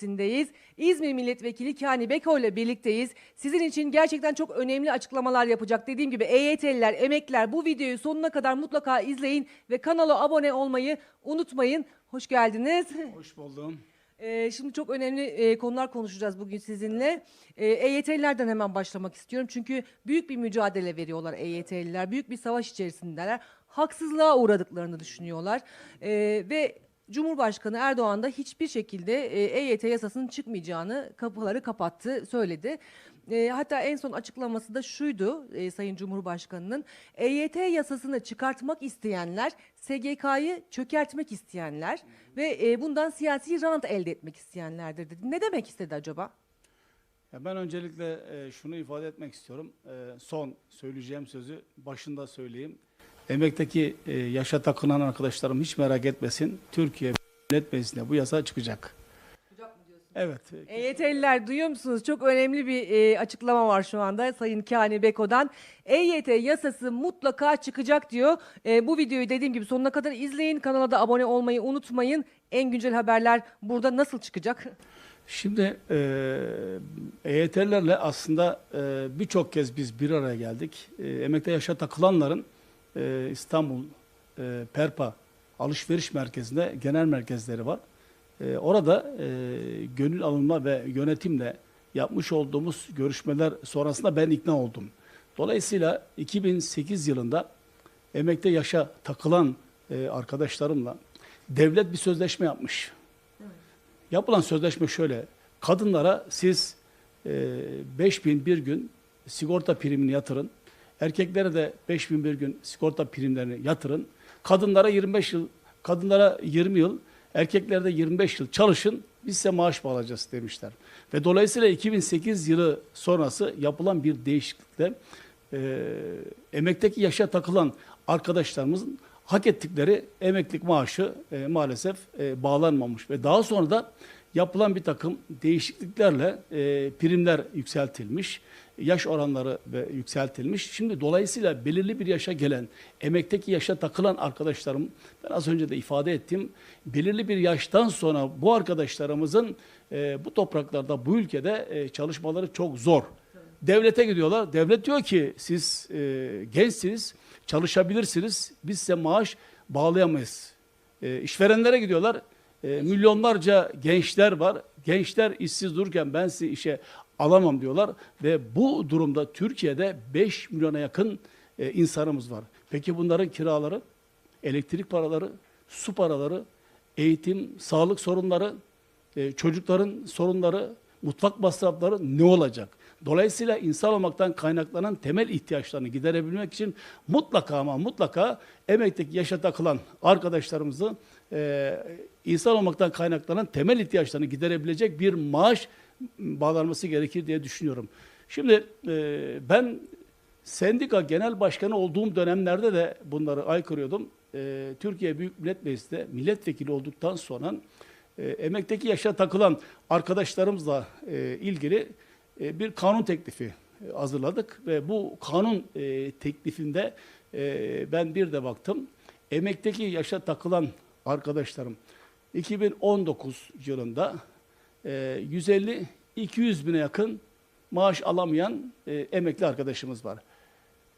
Meclisi'ndeyiz. İzmir Milletvekili Kani Beko ile birlikteyiz. Sizin için gerçekten çok önemli açıklamalar yapacak. Dediğim gibi EYT'liler, emekliler bu videoyu sonuna kadar mutlaka izleyin ve kanala abone olmayı unutmayın. Hoş geldiniz. Hoş buldum. Ee, şimdi çok önemli e, konular konuşacağız bugün sizinle. Ee, EYT'lilerden hemen başlamak istiyorum. Çünkü büyük bir mücadele veriyorlar EYT'liler. Büyük bir savaş içerisindeler. Haksızlığa uğradıklarını düşünüyorlar. Ee, ve Cumhurbaşkanı Erdoğan da hiçbir şekilde e, EYT yasasının çıkmayacağını kapıları kapattı, söyledi. E, hatta en son açıklaması da şuydu e, Sayın Cumhurbaşkanı'nın. EYT yasasını çıkartmak isteyenler, SGK'yı çökertmek isteyenler ve e, bundan siyasi rant elde etmek isteyenlerdir dedi. Ne demek istedi acaba? Ben öncelikle e, şunu ifade etmek istiyorum. E, son söyleyeceğim sözü başında söyleyeyim. Emekteki e, yaşa takılan arkadaşlarım hiç merak etmesin. Türkiye Millet Meclisi'nde bu yasa çıkacak. Evet. EYT'liler duyuyor musunuz? Çok önemli bir e, açıklama var şu anda Sayın Kani Beko'dan. EYT yasası mutlaka çıkacak diyor. E, bu videoyu dediğim gibi sonuna kadar izleyin. Kanala da abone olmayı unutmayın. En güncel haberler burada nasıl çıkacak? Şimdi e, EYT'lerle aslında e, birçok kez biz bir araya geldik. E, emekte yaşa takılanların e, İstanbul e, Perpa alışveriş merkezinde genel merkezleri var. E, orada e, gönül alınma ve yönetimle yapmış olduğumuz görüşmeler sonrasında ben ikna oldum. Dolayısıyla 2008 yılında emekte yaşa takılan e, arkadaşlarımla devlet bir sözleşme yapmış. Yapılan sözleşme şöyle. Kadınlara siz e, 5000 bir gün sigorta primini yatırın. Erkeklere de 5000 bir gün sigorta primlerini yatırın. Kadınlara 25 yıl, kadınlara 20 yıl, erkeklere de 25 yıl çalışın. Biz size maaş bağlayacağız demişler. Ve dolayısıyla 2008 yılı sonrası yapılan bir değişiklikle e, emekteki yaşa takılan arkadaşlarımızın hak ettikleri emeklilik maaşı e, maalesef e, bağlanmamış ve daha sonra da yapılan bir takım değişikliklerle e, primler yükseltilmiş, yaş oranları yükseltilmiş. Şimdi dolayısıyla belirli bir yaşa gelen, emekteki yaşa takılan arkadaşlarım, ben az önce de ifade ettim, belirli bir yaştan sonra bu arkadaşlarımızın e, bu topraklarda, bu ülkede e, çalışmaları çok zor. Devlete gidiyorlar. Devlet diyor ki siz e, gençsiniz, çalışabilirsiniz. Biz size maaş bağlayamayız. E, işverenlere gidiyorlar. E, milyonlarca gençler var. Gençler işsiz dururken ben sizi işe alamam diyorlar. Ve bu durumda Türkiye'de 5 milyona yakın e, insanımız var. Peki bunların kiraları, elektrik paraları, su paraları, eğitim, sağlık sorunları, e, çocukların sorunları, mutfak masrafları ne olacak? Dolayısıyla insan olmaktan kaynaklanan temel ihtiyaçlarını giderebilmek için mutlaka ama mutlaka emekteki yaşa takılan arkadaşlarımızı e, insan olmaktan kaynaklanan temel ihtiyaçlarını giderebilecek bir maaş bağlanması gerekir diye düşünüyorum. Şimdi e, ben sendika genel başkanı olduğum dönemlerde de bunları aykırıyordum. E, Türkiye Büyük Millet Meclisi'nde milletvekili olduktan sonra e, emekteki yaşa takılan arkadaşlarımızla e, ilgili e, bir kanun teklifi e, hazırladık ve bu kanun e, teklifinde e, ben bir de baktım. Emekteki yaşa takılan arkadaşlarım 2019 yılında e, 150-200 bine yakın maaş alamayan e, emekli arkadaşımız var.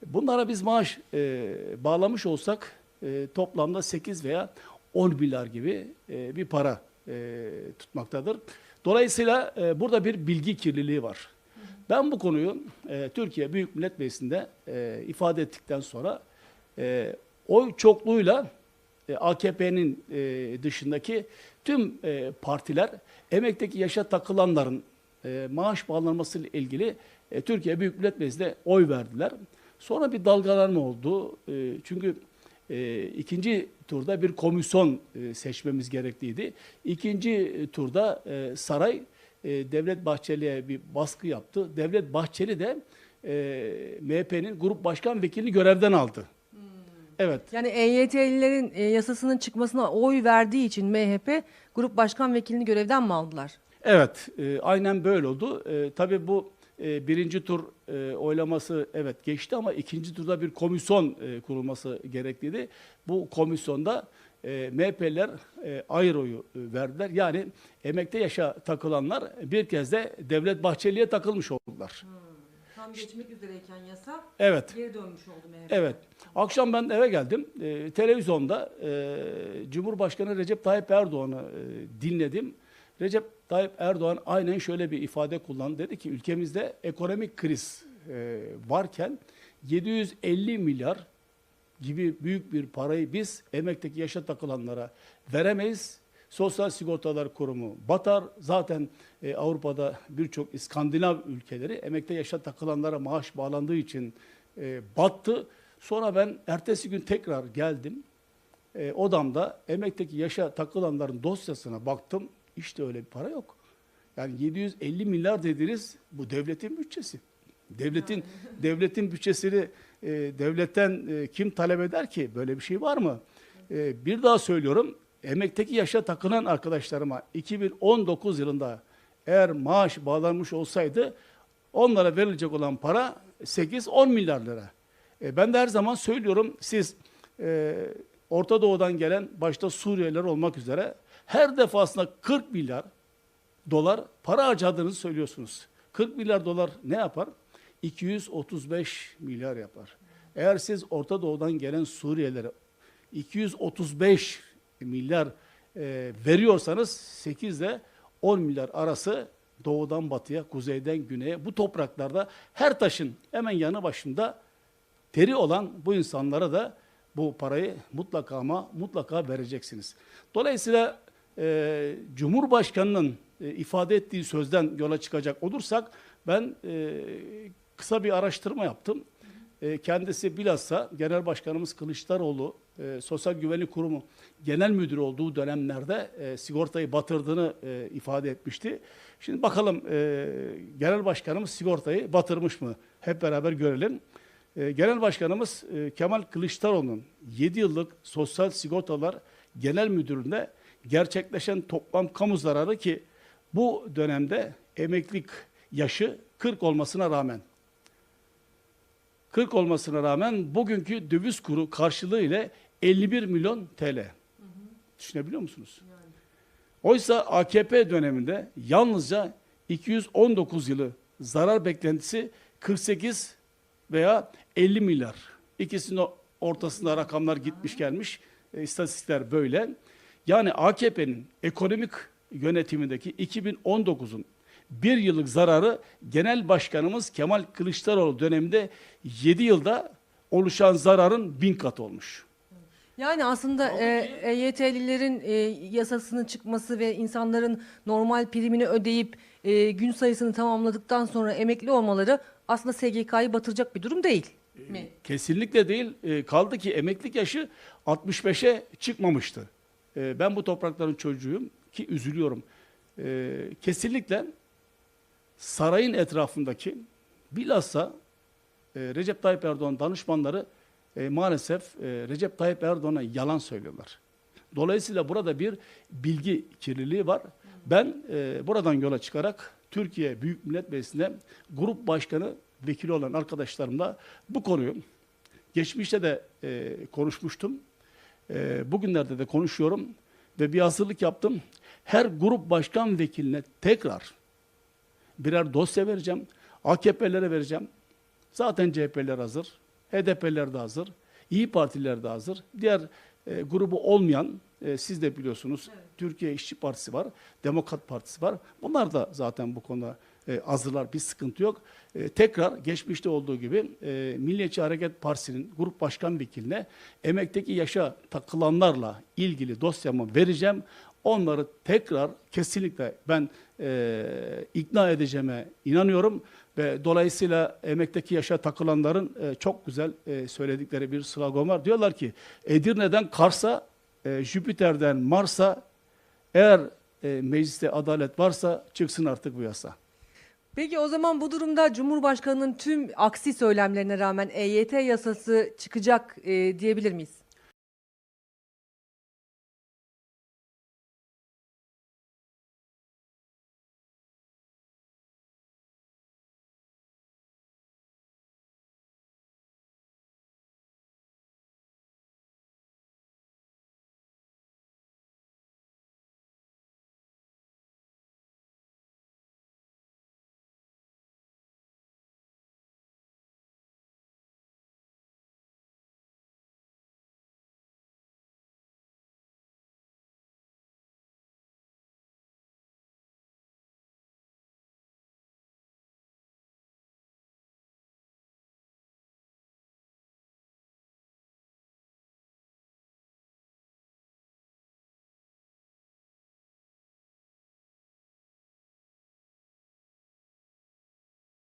Bunlara biz maaş e, bağlamış olsak e, toplamda 8 veya 10 milyar gibi e, bir para e, tutmaktadır. Dolayısıyla e, burada bir bilgi kirliliği var. Ben bu konuyu e, Türkiye Büyük Millet Meclisi'nde e, ifade ettikten sonra e, oy çokluğuyla e, AKP'nin e, dışındaki tüm e, partiler emekteki yaşa takılanların e, maaş bağlanması ile ilgili e, Türkiye Büyük Millet Meclisi'nde oy verdiler. Sonra bir dalgalanma oldu. E, çünkü e, ikinci turda bir komisyon e, seçmemiz gerekliydi. İkinci e, turda e, saray e, Devlet Bahçeli'ye bir baskı yaptı. Devlet Bahçeli de e, MHP'nin grup başkan vekilini görevden aldı. Evet. Yani EYT'lilerin e, yasasının çıkmasına oy verdiği için MHP Grup Başkan Vekilini görevden mi aldılar? Evet, e, aynen böyle oldu. E, tabii bu e, birinci tur e, oylaması evet geçti ama ikinci turda bir komisyon e, kurulması gerekliydi. Bu komisyonda e, MHP'liler e, ayrı oyu e, verdiler. Yani emekte yaşa takılanlar bir kez de Devlet Bahçeli'ye takılmış oldular. Tam geçmek üzereyken yasa Evet. geri dönmüş oldu MHP. Evet. Akşam ben eve geldim. Ee, televizyonda e, Cumhurbaşkanı Recep Tayyip Erdoğan'ı e, dinledim. Recep Tayyip Erdoğan aynen şöyle bir ifade kullandı. Dedi ki ülkemizde ekonomik kriz e, varken 750 milyar gibi büyük bir parayı biz emekteki yaşa takılanlara veremeyiz. Sosyal Sigortalar Kurumu batar. Zaten e, Avrupa'da birçok İskandinav ülkeleri emekte yaşa takılanlara maaş bağlandığı için e, battı. Sonra ben ertesi gün tekrar geldim. E, odamda emekteki yaşa takılanların dosyasına baktım. İşte öyle bir para yok. Yani 750 milyar dediniz bu devletin bütçesi. Devletin devletin bütçesini e, devletten e, kim talep eder ki? Böyle bir şey var mı? E, bir daha söylüyorum. Emekteki yaşa takılan arkadaşlarıma 2019 yılında eğer maaş bağlanmış olsaydı onlara verilecek olan para 8-10 milyar lira. E, ben de her zaman söylüyorum siz e, Orta Doğu'dan gelen başta Suriyeliler olmak üzere her defasında 40 milyar dolar para harcadığınızı söylüyorsunuz. 40 milyar dolar ne yapar? 235 milyar yapar. Eğer siz Orta Doğu'dan gelen Suriyelilere 235 milyar e, veriyorsanız 8 ile 10 milyar arası doğudan batıya, kuzeyden güneye bu topraklarda her taşın hemen yanı başında teri olan bu insanlara da bu parayı mutlaka ama mutlaka vereceksiniz. Dolayısıyla e, Cumhurbaşkanı'nın e, ifade ettiği sözden yola çıkacak olursak ben e, kısa bir araştırma yaptım. E, kendisi bilhassa Genel Başkanımız Kılıçdaroğlu e, Sosyal Güvenlik Kurumu Genel Müdürü olduğu dönemlerde e, sigortayı batırdığını e, ifade etmişti. Şimdi bakalım e, Genel Başkanımız sigortayı batırmış mı? Hep beraber görelim. E, Genel Başkanımız e, Kemal Kılıçdaroğlu'nun 7 yıllık Sosyal Sigortalar Genel Müdürlüğünde gerçekleşen toplam kamu zararı ki bu dönemde emeklilik yaşı 40 olmasına rağmen 40 olmasına rağmen bugünkü döviz kuru karşılığı ile 51 milyon TL. Düşünebiliyor musunuz? Oysa AKP döneminde yalnızca 219 yılı zarar beklentisi 48 veya 50 milyar. İkisinin ortasında rakamlar gitmiş gelmiş. E, istatistikler böyle. Yani AKP'nin ekonomik yönetimindeki 2019'un bir yıllık zararı Genel Başkanımız Kemal Kılıçdaroğlu döneminde 7 yılda oluşan zararın bin kat olmuş. Yani aslında e, EYT'lilerin e, yasasının çıkması ve insanların normal primini ödeyip e, gün sayısını tamamladıktan sonra emekli olmaları aslında SGK'yı batıracak bir durum değil mi? Kesinlikle değil. E, kaldı ki emeklilik yaşı 65'e çıkmamıştı. E, ben bu toprakların çocuğuyum ki üzülüyorum. E, kesinlikle sarayın etrafındaki bilhassa e, Recep Tayyip Erdoğan danışmanları e, maalesef e, Recep Tayyip Erdoğan'a yalan söylüyorlar. Dolayısıyla burada bir bilgi kirliliği var. Ben e, buradan yola çıkarak Türkiye Büyük Millet Meclisi'nde grup başkanı vekili olan arkadaşlarımla bu konuyu geçmişte de e, konuşmuştum. E, bugünlerde de konuşuyorum ve bir hazırlık yaptım. Her grup başkan vekiline tekrar birer dosya vereceğim. AKP'lere vereceğim. Zaten CHP'ler hazır. HDP'ler de hazır. İyi Partiler de hazır. Diğer e, grubu olmayan, e, siz de biliyorsunuz Türkiye İşçi Partisi var, Demokrat Partisi var. Bunlar da zaten bu konuda e, hazırlar, bir sıkıntı yok. E, tekrar geçmişte olduğu gibi e, Milliyetçi Hareket Partisi'nin grup başkan vekiline emekteki yaşa takılanlarla ilgili dosyamı vereceğim. Onları tekrar kesinlikle ben e, ikna edeceğime inanıyorum ve dolayısıyla emekteki yaşa takılanların e, çok güzel e, söyledikleri bir slogan var. Diyorlar ki Edirne'den Kars'a, e, Jüpiter'den Mars'a eğer e, mecliste adalet varsa çıksın artık bu yasa. Peki o zaman bu durumda Cumhurbaşkanı'nın tüm aksi söylemlerine rağmen EYT yasası çıkacak e, diyebilir miyiz?